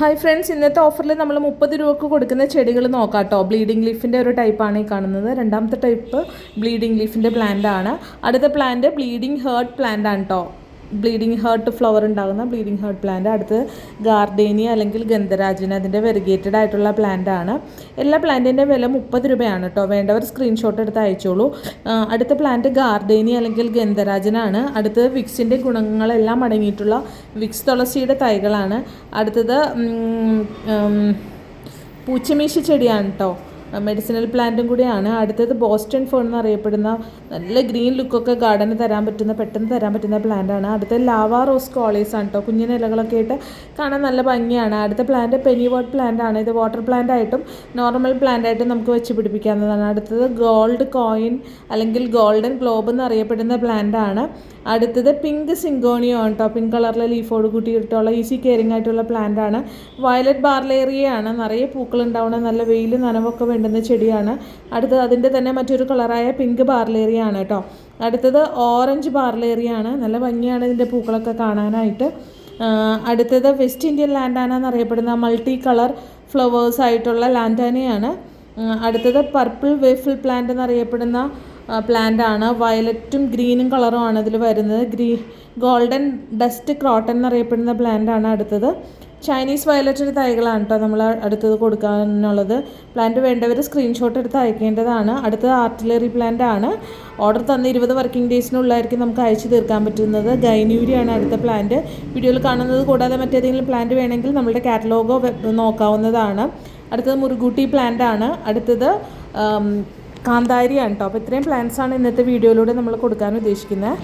Hi friends ഇന്നത്തെ ഓഫറിൽ നമ്മൾ മുപ്പത് രൂപക്ക് കൊടുക്കുന്ന ചെടികൾ നോക്കാം കേട്ടോ ബ്ലീഡിംഗ് ലീഫിന്റെ ഒരു ടൈപ്പാണ് ഈ കാണുന്നത്. രണ്ടാമത്തെ ടൈപ്പ് ബ്ലീഡിംഗ് ലീഫിന്റെ പ്ലാന്റ് ആണ്. അടുത്ത പ്ലാന്റ് ബ്ലീഡിംഗ് ഹേർട്ട് പ്ലാന്റ് ആണ് കേട്ടോ ബ്ലീഡിംഗ് ഹേർട്ട് ഫ്ലവർ ഉണ്ടാകുന്ന ബ്ലീഡിങ് ഹേർട്ട് പ്ലാന്റ്. അടുത്ത് ഗാർഡേനിയ അല്ലെങ്കിൽ ഗന്ധരാജിന് അതിന്റെ വെറിഗേറ്റഡ് ആയിട്ടുള്ള പ്ലാന്റ് ആണ്. എല്ലാ പ്ലാന്റിന്റെ വില മുപ്പത് രൂപയാണ് കേട്ടോ വേണ്ടവർ സ്ക്രീൻഷോട്ട് എടുത്ത് അയച്ചോളൂ. അടുത്ത പ്ലാന്റ് ഗാർഡേനിയ അല്ലെങ്കിൽ ഗന്ധരാജനാണ്. അടുത്തത് വിക്സിന്റെ ഗുണങ്ങളെല്ലാം അടങ്ങിയിട്ടുള്ള വിക്സ് തുളസിയുടെ തൈകളാണ്. അടുത്തത് പൂച്ചമീശ ചെടിയാണ് കേട്ടോ മെഡിസിനൽ പ്ലാന്റും കൂടിയാണ്. അടുത്തത് ബോസ്റ്റൺ ഫോൺ എന്ന് അറിയപ്പെടുന്ന നല്ല ഗ്രീൻ ലുക്കൊക്കെ ഗാർഡന് തരാൻ പറ്റുന്ന പെട്ടെന്ന് തരാൻ പറ്റുന്ന പ്ലാന്റ് ആണ്. അടുത്ത ലാവ റോസ് കോളേഴ്സ് ആണ് കേട്ടോ കുഞ്ഞിന് ഇലകളൊക്കെ ആയിട്ട് കാണാൻ നല്ല ഭംഗിയാണ്. അടുത്ത പ്ലാന്റ് പെനി വാട്ട് പ്ലാന്റ് ആണ്. ഇത് വാട്ടർ പ്ലാന്റ് ആയിട്ടും നോർമൽ പ്ലാന്റ് ആയിട്ടും നമുക്ക് വെച്ച് പിടിപ്പിക്കാവുന്നതാണ്. അടുത്തത് ഗോൾഡ് കോയിൻ അല്ലെങ്കിൽ ഗോൾഡൻ ഗ്ലോബ് എന്ന് അറിയപ്പെടുന്ന പ്ലാന്റ് ആണ്. അടുത്തത് പിങ്ക് സിങ്കോണിയോ ആണ് കേട്ടോ പിങ്ക് കളറിലെ ലീഫോട് കൂട്ടിയിട്ടുള്ള ഈസി കെയറിംഗ് ആയിട്ടുള്ള പ്ലാന്റ് ആണ്. വയലറ്റ് ബാർലേറിയ ആണ്. നിറയെ പൂക്കൾ നല്ല വെയിൽ നനവൊക്കെ വേണ്ടുന്ന ചെടിയാണ്. അടുത്തത് അതിന്റെ തന്നെ മറ്റൊരു കളറായ പിങ്ക് ബാർലേറിയ ആണ് കേട്ടോ. അടുത്തത് ഓറഞ്ച് ബാർലേറിയ ആണ് നല്ല ഭംഗിയാണ് ഇതിന്റെ പൂക്കളൊക്കെ കാണാനായിട്ട്. അടുത്തത് വെസ്റ്റ് ഇന്ത്യൻ ലാൻഡാന എന്നറിയപ്പെടുന്ന മൾട്ടി കളർ ഫ്ലവേഴ്സ് ആയിട്ടുള്ള ലാൻഡാനയാണ്. അടുത്തത് പർപ്പിൾ വേഫിൾ പ്ലാന്റ് എന്നറിയപ്പെടുന്ന പ്ലാന്റ് ആണ് വയലറ്റും ഗ്രീനും കളറും ആണ് ഇതിൽ വരുന്നത്. ഗ്രീ ഗോൾഡൻ ഡസ്റ്റ് ക്രോട്ടൺ എന്നറിയപ്പെടുന്ന പ്ലാന്റ് ആണ് അടുത്തത്. ചൈനീസ് വയലറ്റിന്റെ തൈകളാണ് കേട്ടോ നമ്മൾ അടുത്തത് കൊടുക്കാനുള്ളത്. പ്ലാന്റ് വേണ്ടവർ സ്ക്രീൻഷോട്ട് എടുത്ത് അയക്കേണ്ടതാണ്. അടുത്തത് ആർട്ടിലറി പ്ലാന്റ് ആണ്. ഓർഡർ തന്ന ഇരുപത് വർക്കിംഗ് ഡേയ്സിനുള്ളായിരിക്കും നമുക്ക് അയച്ചു തീർക്കാൻ പറ്റുന്നത്. ഗൈനൂരിയാണ് അടുത്ത പ്ലാന്റ് വീഡിയോയിൽ കാണുന്നത് കൂടാതെ മറ്റേതെങ്കിലും പ്ലാന്റ് വേണമെങ്കിൽ നമ്മുടെ കാറ്റലോഗോ നോക്കാവുന്നതാണ്. അടുത്തത് മുറുകൂട്ടി പ്ലാന്റ് ആണ്. അടുത്തത് കാന്താരിയാണ് കേട്ടോ അപ്പോൾ ഇത്രയും പ്ലാന്റ്സാണ് ഇന്നത്തെ വീഡിയോയിലൂടെ നമ്മൾ കൊടുക്കാൻ ഉദ്ദേശിക്കുന്നത്